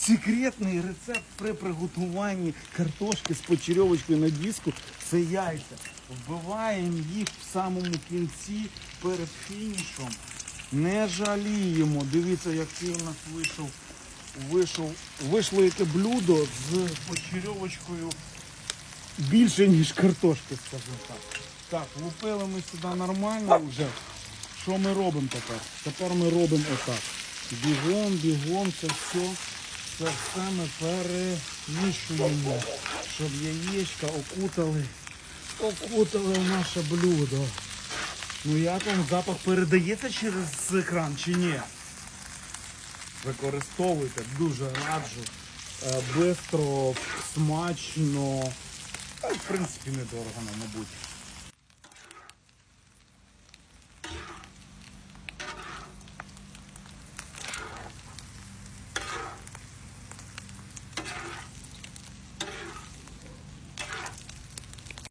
Секретний рецепт при приготуванні картошки з почерьовочкою на диску це яйця. Вбиваємо їх в самому кінці перед фінішом. Не жаліємо. Дивіться, який у нас вийшов. Вийшов, вийшло яке блюдо з почерьовочкою більше, ніж картошки, скажімо так. Так, лупили ми сюди нормально вже. Що ми робимо тепер? Тепер ми робимо отак. Бігом, бігом, це все, це все ми перемішуємо, щоб яєчка окутали, окутали наше блюдо. Ну як вам запах передається через екран чи ні? Використовуйте, дуже раджу. Е, Бистро, смачно. В принципі недорого, мабуть.